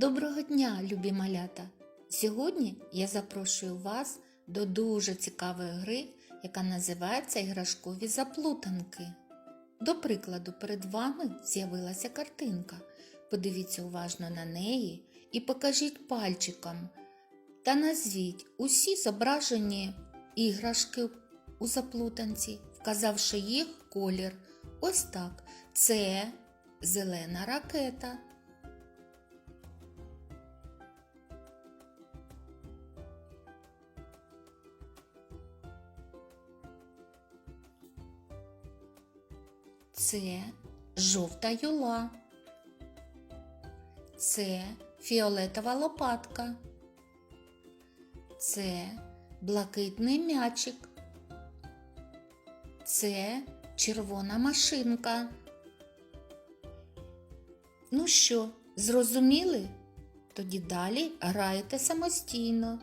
Доброго дня, любі малята! Сьогодні я запрошую вас до дуже цікавої гри, яка називається Іграшкові заплутанки. До прикладу, перед вами з'явилася картинка. Подивіться уважно на неї і покажіть пальчиком та назвіть усі зображені іграшки у заплутанці, вказавши їх колір. Ось так. Це зелена ракета. Це жовта юла. Це фіолетова лопатка. Це блакитний м'ячик. Це червона машинка. Ну що, зрозуміли? Тоді далі граєте самостійно.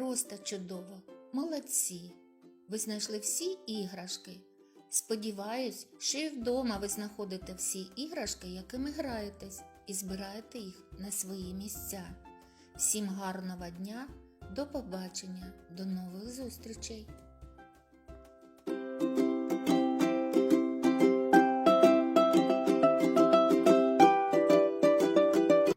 Просто чудово, молодці! Ви знайшли всі іграшки. Сподіваюсь, що і вдома ви знаходите всі іграшки, якими граєтесь, і збираєте їх на свої місця. Всім гарного дня, до побачення, до нових зустрічей!